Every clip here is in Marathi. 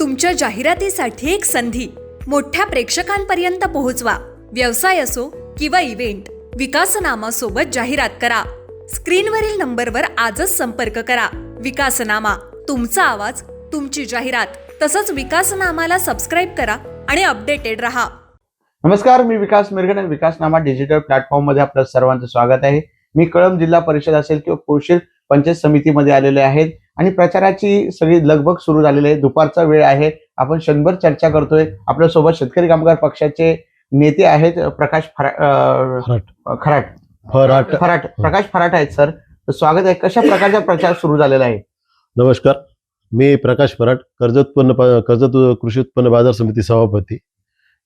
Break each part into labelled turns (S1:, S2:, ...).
S1: तुमच्या जाहिरातीसाठी एक संधी. मोठ्या प्रेक्षकांपर्यंत पोहोचवा. व्यवसाय असो किंवा इव्हेंट विकासनामा सोबत जाहिरात करा. स्क्रीनवरील नंबरवर आजच संपर्क करा. विकासनामा तुमचा आवाज तुमची जाहिरात तसंच विकासनामाला सबस्क्राईब करा आणि अपडेटेड रहा.
S2: नमस्कार मी विकास मिरगणे विकासनामा डिजिटल प्लॅटफॉर्ममध्ये आपलं सर्वांचं स्वागत आहे. मी कळंब जिल्हा परिषद असेल किंवा पोशील पंचायत समितीमध्ये आलेले आहेत आणि प्रचाराची सगळी लगबग सुरू झालेली आहे. दुपारचा वेळ आहे. आपण क्षणभर चर्चा करतोय. आपल्यासोबत शेतकरी कामगार पक्षाचे नेते आहेत प्रकाश खराट
S3: फराट.
S2: फराट. प्रकाश फराट आहेत सर. स्वागत आहे. कशा प्रकारचा प्रचार सुरू झालेला आहे?
S3: नमस्कार. मी प्रकाश फराट कर्जत उत्पन्न कर्जत कृषी उत्पन्न बाजार समिती सभापती.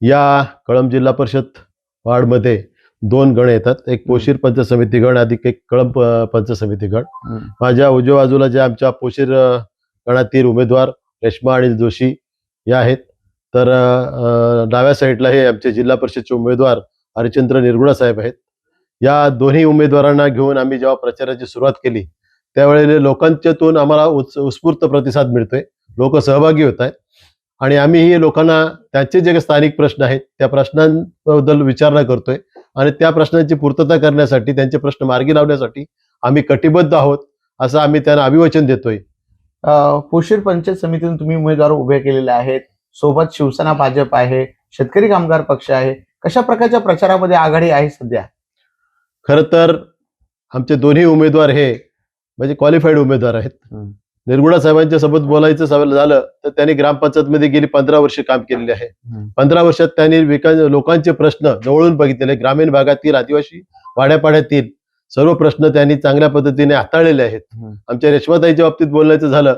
S3: या कळंब जिल्हा परिषद वार्डमध्ये दोन गण येतात. एक पोशीर पंचायत समिती गण अधिक एक कळंब प- पंचायत समिती गण. माझ्या उजव्या बाजूला जे आमच्या पोशीर गणातील उमेदवार रेश्मा अनिल जोशी या आहेत. तर डाव्या साईडला हे आमचे जिल्हा परिषदचे उमेदवार हरिचंद्र निरगुडा साहेब आहेत. या दोन्ही उमेदवारांना घेऊन आम्ही जेव्हा प्रचाराची सुरुवात केली त्यावेळेला लोकांच्यातून आम्हाला उत्स- उत्स्फूर्त प्रतिसाद मिळतोय. लोक सहभागी होत आहेत. आणि आम्हीही लोकांना त्यांचे जे काही स्थानिक प्रश्न आहेत त्या प्रश्नांबद्दल विचारणा करतोय. आणि त्या प्रश्नांची पूर्तता करण्यासाठी त्यांचे प्रश्न मार्गी लावण्यासाठी आम्ही कटिबद्ध आहोत असं आम्ही त्यांना अभिवचन देतोय.
S2: पोशीर पंचायत समितीतून तुम्ही उमेदवार उभे केलेले आहेत. सोबत शिवसेना भाजप आहे. शेतकरी कामगार पक्ष आहे. कशा प्रकारच्या प्रचारामध्ये आघाडी आहे सध्या?
S3: खरं तर आमचे दोन्ही उमेदवार हे म्हणजे क्वालिफाईड उमेदवार आहेत. निर्गुणा साहेबांच्या सोबत बोलायचं सवाल झालं तर त्यांनी ग्रामपंचायतमध्ये गेली पंधरा वर्ष काम केलेले आहे. पंधरा वर्षात त्यांनी लोकांचे प्रश्न जवळून बघितलेले ग्रामीण भागातील आदिवासी वाड्यापाड्यातील सर्व प्रश्न त्यांनी चांगल्या पद्धतीने हाताळलेले आहेत. आमच्या रेशमाताईच्या बाबतीत बोलायचं झालं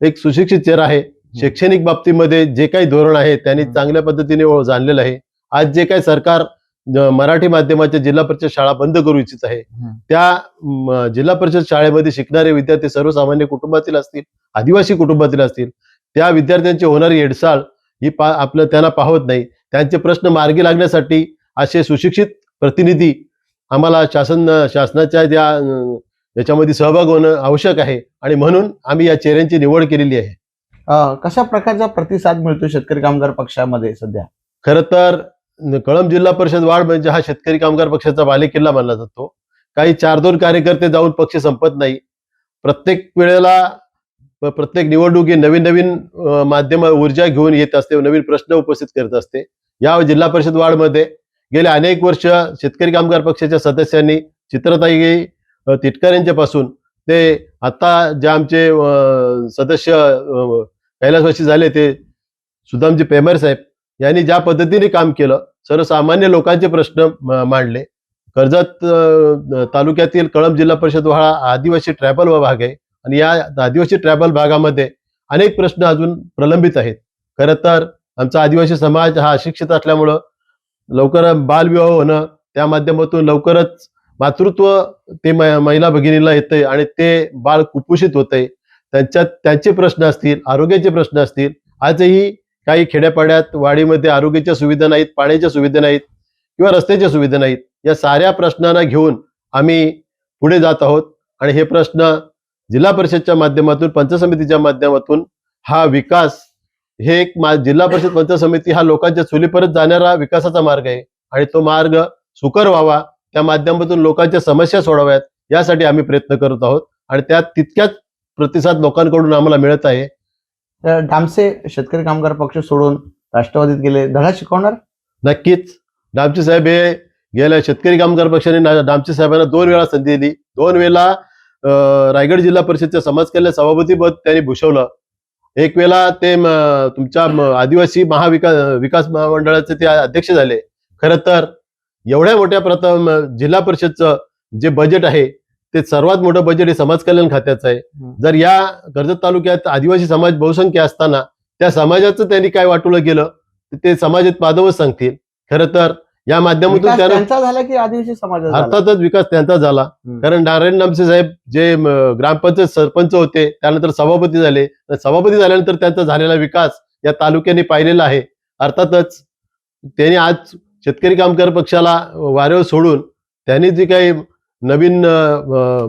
S3: एक सुशिक्षित चेहरा आहे शैक्षणिक बाबतीमध्ये जे काही धोरण आहे त्यांनी. चांगल्या पद्धतीने जाणलेलं आहे आज जे काही सरकार मराठी माध्यमाच्या जिल्हा परिषद शाळा बंद करू इच्छित आहे. त्या जिल्हा परिषद शाळेमध्ये शिकणारे विद्यार्थी सर्वसामान्य कुटुंबातील असतील आदिवासी कुटुंबातील असतील त्या विद्यार्थ्यांची होणारी हेडसाळ ही पा आपलं त्यांना पाहत नाही. त्यांचे प्रश्न मार्गी लागण्यासाठी असे सुशिक्षित प्रतिनिधी आम्हाला शासन शासनाच्या ज्या याच्यामध्ये सहभाग होणं आवश्यक आहे आणि म्हणून आम्ही या चेहऱ्यांची निवड केलेली आहे.
S2: कशा प्रकारचा प्रतिसाद मिळतो शेतकरी कामगार पक्षामध्ये सध्या?
S3: खरं तर कळंब जिल्हा परिषद वाढ म्हणजे हा शेतकरी कामगार पक्षाचा बालेकिल्ला मानला जातो. काही चार दोन कार्यकर्ते जाऊन पक्ष संपत नाही. प्रत्येक वेळेला प्रत्येक निवडणुकी नवीन नवीन माध्यम ऊर्जा घेऊन येत असते नवीन प्रश्न उपस्थित करत असते. या जिल्हा परिषद वाढमध्ये गेले अनेक वर्ष शेतकरी कामगार पक्षाच्या सदस्यांनी चित्रताई तिटकर यांच्यापासून ते आता जे आमचे सदस्य अं, कैलासवासी झाले ते सुदामजी पेमर साहेब यांनी ज्या पद्धतीने काम केलं सर्वसामान्य लोकांचे प्रश्न मांडले. कर्जत तालुक्यातील कळंब जिल्हा परिषद हा आदिवासी ट्रायबल भाग आहे. आणि या आदिवासी ट्रायबल भागामध्ये अनेक प्रश्न अजून प्रलंबित आहेत. खरं तर आमचा आदिवासी समाज हा अशिक्षित असल्यामुळं लवकर बालविवाह होणं त्या माध्यमातून लवकरच मातृत्व ते महिला भगिनीला येतंय आणि ते बाळ कुपोषित होतंय. त्यांच्यात त्यांचे प्रश्न असतील आरोग्याचे प्रश्न असतील आजही काही खेड्यापाड्यात वाडीमध्ये आरोग्याच्या सुविधा नाहीत पाण्याच्या सुविधा नाहीत किंवा रस्त्याच्या सुविधा नाहीत या साऱ्या प्रश्नांना घेऊन आम्ही पुढे जात आहोत. आणि हे प्रश्न जिल्हा परिषदच्या माध्यमातून पंच समितीच्या माध्यमातून हा विकास हे एक मा- जिल्हा परिषद पंच समिती हा लोकांच्या चुलीपर्यंत जाणारा विकासाचा मार्ग आहे. आणि तो मार्ग सुकर व्हावा त्या माध्यमातून लोकांच्या समस्या सोडाव्यात यासाठी आम्ही प्रयत्न करत आहोत. आणि त्यात तितक्याच प्रतिसाद लोकांकडून आम्हाला मिळत आहे.
S2: डामसे शेतकरी कामगार पक्ष सोडून राष्ट्रवादीत गेले. धडा शिकवणार?
S3: नक्कीच. डामचे साहेब हे गेल्या शेतकरी कामगार पक्षाने डामचे साहेबांना दोन वेळा संधी दिली. दोन वेळा रायगड जिल्हा परिषदच्या समाज कल्याण सभापतीपद त्यांनी भूषवलं. एक वेळा ते तुमच्या आदिवासी महाविकास विकास महामंडळाचे ते अध्यक्ष झाले. खरं तर एवढ्या मोठ्या प्रथम जिल्हा परिषदचं जे बजेट आहे ते सर्वात मोठं बजेट हे समाज कल्याण खात्याचं आहे. जर या कर्जत तालुक्यात आदिवासी समाज बहुसंख्य असताना त्या समाजाचं त्यांनी काय वाटवलं गेलं ते समाजात पादवच सांगतील खरं तर या माध्यमातून त्यांना
S2: त्यांचा झाला की आदिवासी समाजाचा झाला?
S3: अर्थातच विकास त्यांचा झाला. कारण नारायण नामसे साहेब जे ग्रामपंचायत सरपंच होते त्यानंतर सभापती झाले सभापती झाल्यानंतर त्यांचा झालेला विकास या तालुक्याने पाहिलेला आहे अर्थातच त्यांनी आज शेतकरी कामगार पक्षाला वाऱ्यावर सोडून त्यांनी जे काही नवीन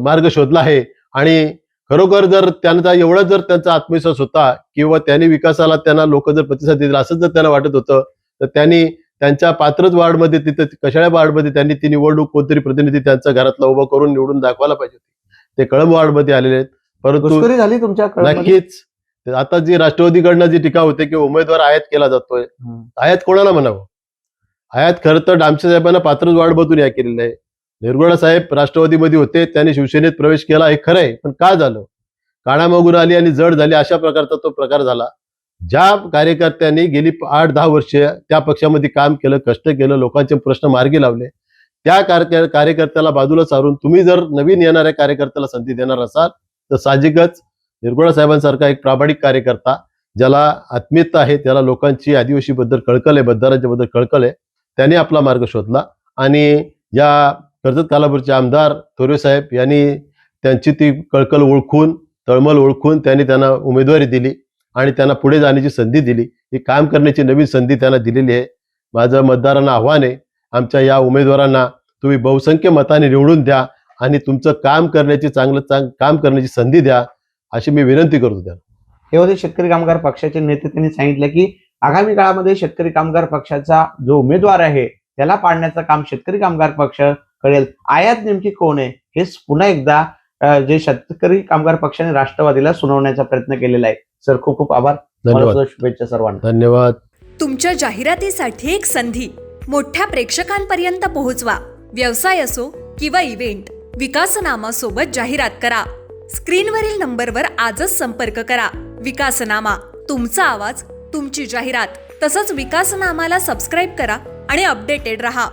S3: मार्ग शोधला आहे. आणि खरोखर जर त्यांचा एवढा जर त्यांचा आत्मविश्वास होता किंवा त्यांनी विकासाला त्यांना लोक जर प्रतिसाद देतील असं जर त्यांना वाटत होतं तर त्यांनी त्यांच्या पात्रच वार्डमध्ये तिथं कशाळ्या वार्डमध्ये त्यांनी ती निवडणूक कोणतरी प्रतिनिधी त्यांच्या घरातला उभा करून निवडून दाखवायला पाहिजे होती. ते कळंब वार्डमध्ये आलेले आहेत. परंतु
S2: झाली तुमच्या?
S3: नक्कीच. आता जी राष्ट्रवादीकडनं जी टीका होते की उमेदवार आयात केला जातोय. आयात कोणाला म्हणावं? आयात खरं तर डामसे साहेबांना पात्रच वाढबतून या केलेलं आहे. निर्गुणा साहेब राष्ट्रवादीमध्ये होते त्यांनी शिवसेनेत प्रवेश केला हे खरं आहे पण का झालं? काळामागून आली आणि जड झाली अशा प्रकारचा तो प्रकार झाला. ज्या कार्यकर्त्यांनी गेली आठ दहा वर्ष त्या पक्षामध्ये काम केलं कष्ट केलं लोकांचे प्रश्न मार्गी लावले त्या कार्यकर्त्याला बाजूला सारून तुम्ही जर नवीन येणाऱ्या कार्यकर्त्याला संधी देणार असाल तर साहजिकच निर्गुणा साहेबांसारखा एक प्रामाणिक कार्यकर्ता ज्याला आत्मीयता आहे त्याला लोकांची आदिवासी बद्दल कळकळ आहे बद्दारांच्या बद्दल कळकळ आहे त्याने आपला मार्ग शोधला आणि या कर्जत कालापूरचे आमदार थोरे साहेब यांनी त्यांची ती कळकळ ओळखून तळमळ ओळखून त्यांनी त्यांना उमेदवारी दिली आणि त्यांना पुढे जाण्याची संधी दिली. ही काम करण्याची नवीन संधी त्यांना दिलेली आहे. माझं मतदारांना आव्हान आहे आमच्या या उमेदवारांना तुम्ही बहुसंख्य मताने निवडून द्या आणि तुमचं काम करण्याची चांगलं चांग काम करण्याची संधी द्या अशी मी विनंती करतो त्यांना.
S2: हे होते शेतकरी कामगार पक्षाचे नेते. त्यांनी सांगितलं की आगामी काळामध्ये शेतकरी कामगार पक्षाचा जो उमेदवार आहे त्याला पाडण्याचं काम शेतकरी कामगार पक्ष करेल आयात नेमकी कोण आहे? हेच पुन्हा एकदा जे शेतकरी कामगार पक्षाने राष्ट्रवादीला सुनावण्याचा प्रयत्न केलेला आहे. सर खूप खूप आभार शुभेच्छा सर्वांना.
S3: धन्यवाद.
S1: तुमच्या जाहिरातीसाठी एक संधी. मोठ्या प्रेक्षकांपर्यंत पोहोचवा. व्यवसाय असो किंवा इव्हेंट विकासनामा सोबत जाहिरात करा. स्क्रीनवरील नंबरवर आजच संपर्क करा. विकासनामा तुमचा आवाज तुमची जाहिरात तसंच विकासनामाला सबस्क्राईब करा आणि अपडेटेड रहा.